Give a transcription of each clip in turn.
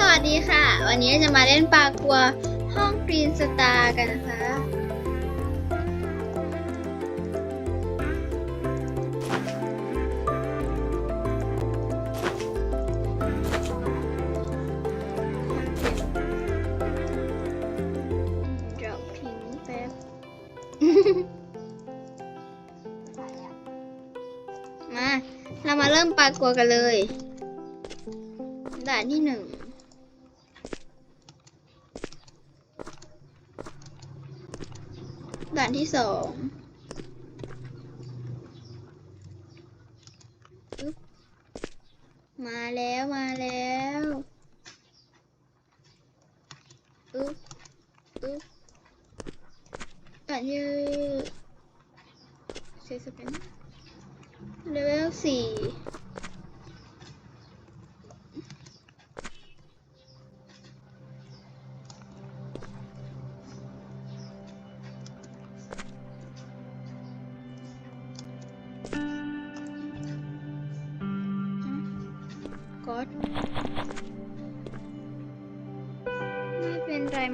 สวัสดีค่ะ วันนี้จะมาเล่นปลากัวห้องกรีนสตาร์กันนะคะเดี๋ยวพิงแป๊บ มา เรามาเริ่มปลากัวกันเลยด่านที่หนึ่ง ด่านที่สองมาแล้วมาแล้วอึ๊บอึ๊บด่านที่เซสเปนเลเวลสี่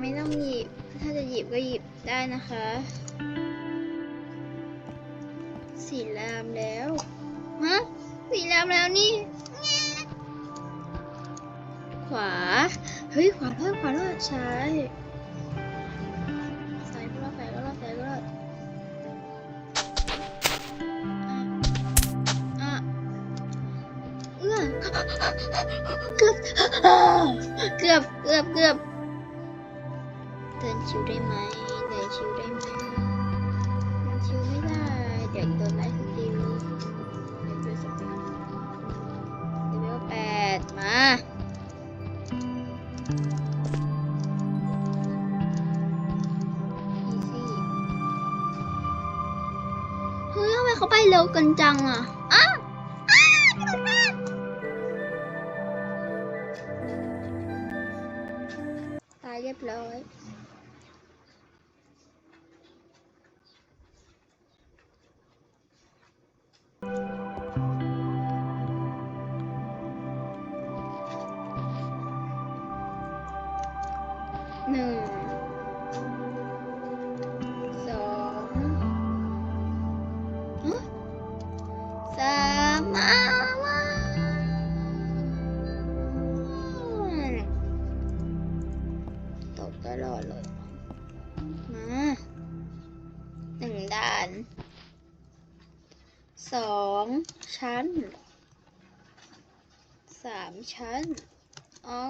ไม่ต้องหยิบ ถ้าจะหยิบก็หยิบได้นะคะ สีรามแล้ว ฮะ สีรามแล้วนี่ ขวา เฮ้ย ขวาเลิศขวาเลิศใช่ซ้ายก็รอดซ้ายก็รอดซ้ายก็รอดอะอะเกือบ เกือบ เกือบ เกือบ ชิวได้ไหมเดินชิวได้ไหมเดินชิวไม่ได้ เดี๋ยวโดนไล่สติลเดี๋ยวโดนสติลเลเวลแปดมาเฮ้ยทำไมเขาไปเร็วกันจังอะอ้าอ้ากระโดดน้ำตายเรียบร้อย หนึ่งสองสามมามาตกตลอดเลย มาหนึ่งด่านสองชั้นสามชั้นอ๋อ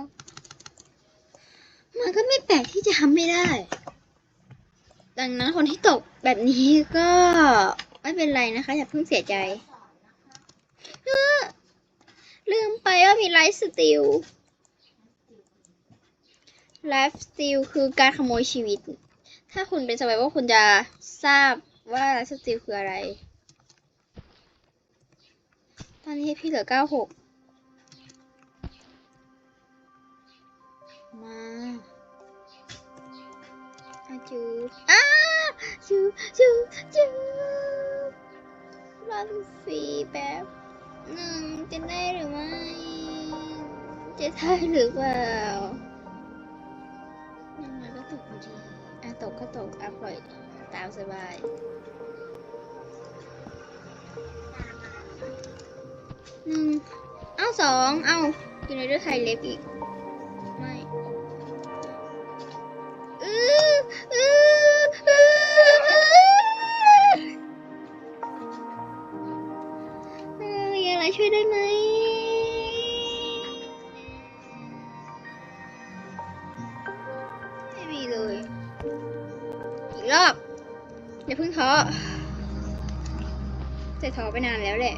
มันก็ไม่แปลกที่จะทำไม่ได้ ดังนั้นคนที่ตกแบบนี้ก็ไม่เป็นไรนะคะ อย่าเพิ่งเสียใจเออลืมไปว่ามีไลฟ์สติลไลฟ์สติลคือการขโมยชีวิต ถ้าคุณเป็นสมัยว่าคุณจะทราบว่าไลฟ์สติลคืออะไร ตอนนี้พี่เหลือเก้าหกมา จูอ้าจูจูจูรอลูฟี่แป๊บหนึ่งจะได้หรือไม่ จะได้หรือเปล่ายังไงก็ตกอยู่ดีอะตกก็ตกอะปล่อยตามสบายหนึ่งเอาสองเอาอยู่ในเรื่องไทยเล็บอีก รอบอย่าเพิ่งท้อแต่ท้อไปนานแล้วแหละ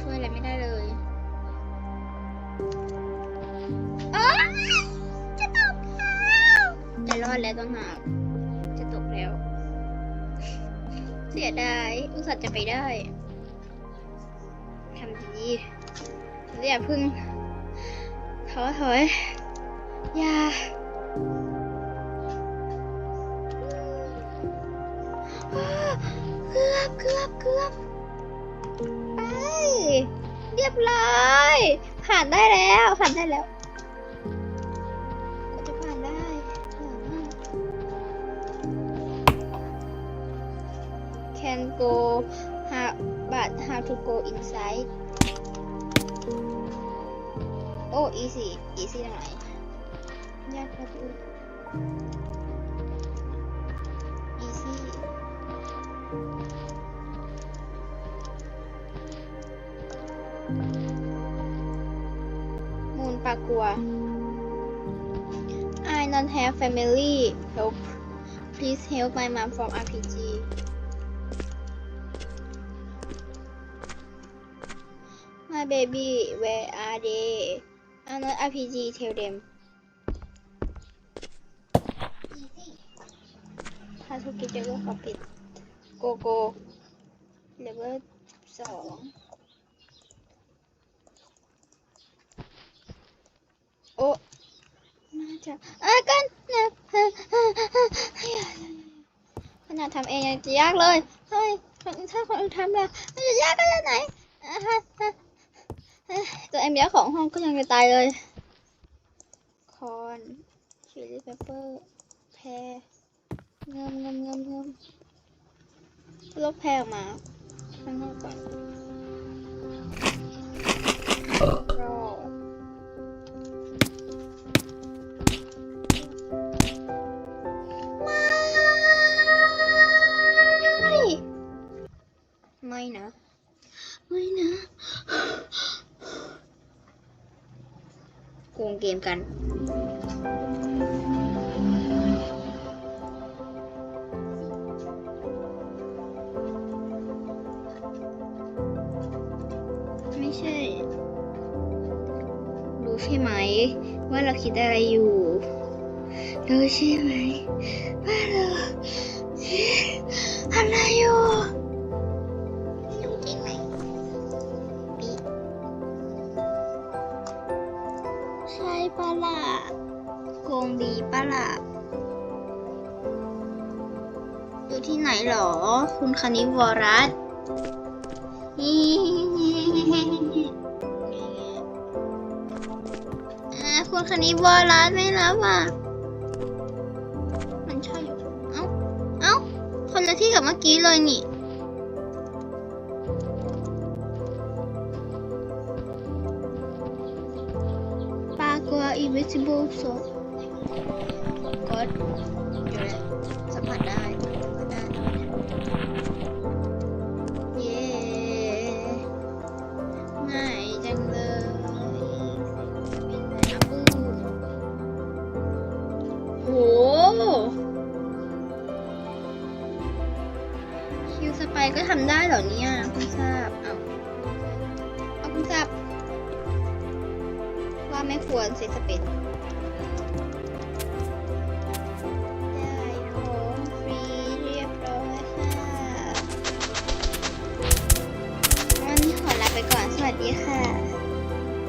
ช่วยอะไรไม่ได้เลยโอ๊ยจะตกแล้วจะรอดแล้วต้องหาก เสียดายอุตส่าห์จะไปได้ทำดีอย่าเพึ่งท้อถอยอย่าเกือบเกือบเกือบไปเรียบร้อยผ่านได้แล้วผ่านได้แล้ว can go how but how to go inside โอ้ easy easy ตรงไหนยากครับดู easy มูลปากัว I not have family help please help my mom from RPG My baby where are they I'm not RPG tell them ถ้าธุรกิจจะก็ขอปิดโกโก้เลเวลสองโอ้น่าจะอะกันนะขนาดทำเองยังจะยากเลย เฮ้ย ถ้าคนอื่นทำแล่ะมันจะยากขนาดไหนอะฮะ ตัวเอ็มยาของห้องก็ยังจะตายเลย คอนชิลลี่เปปเปอร์แพรเงิมเงิมเงิมเงิมลบแพรออกมาข้างนอกก่อน เกมกัน ไม่ใช่ รู้ใช่ไหม ว่าเราคิดอะไรอยู่ รู้ใช่ไหมว่าเรา หรอ คุณคณิวรัตคุณคณิวรัตไม่รับอะ มันใช่อยู่เอ้า เอ้า คนละที่กับเมื่อกี้เลยนี่ปากัว invisible soul กดอยู่เลยสัมผัสได้สัมผัสได้ เย้ง่ายจังเลยเป็นไงอัปปูโหคิวสไปก็ทำได้เหรอเนี่ยคุณทราบเอาเอาคุณทราบว่าไม่ควรเซตสเปน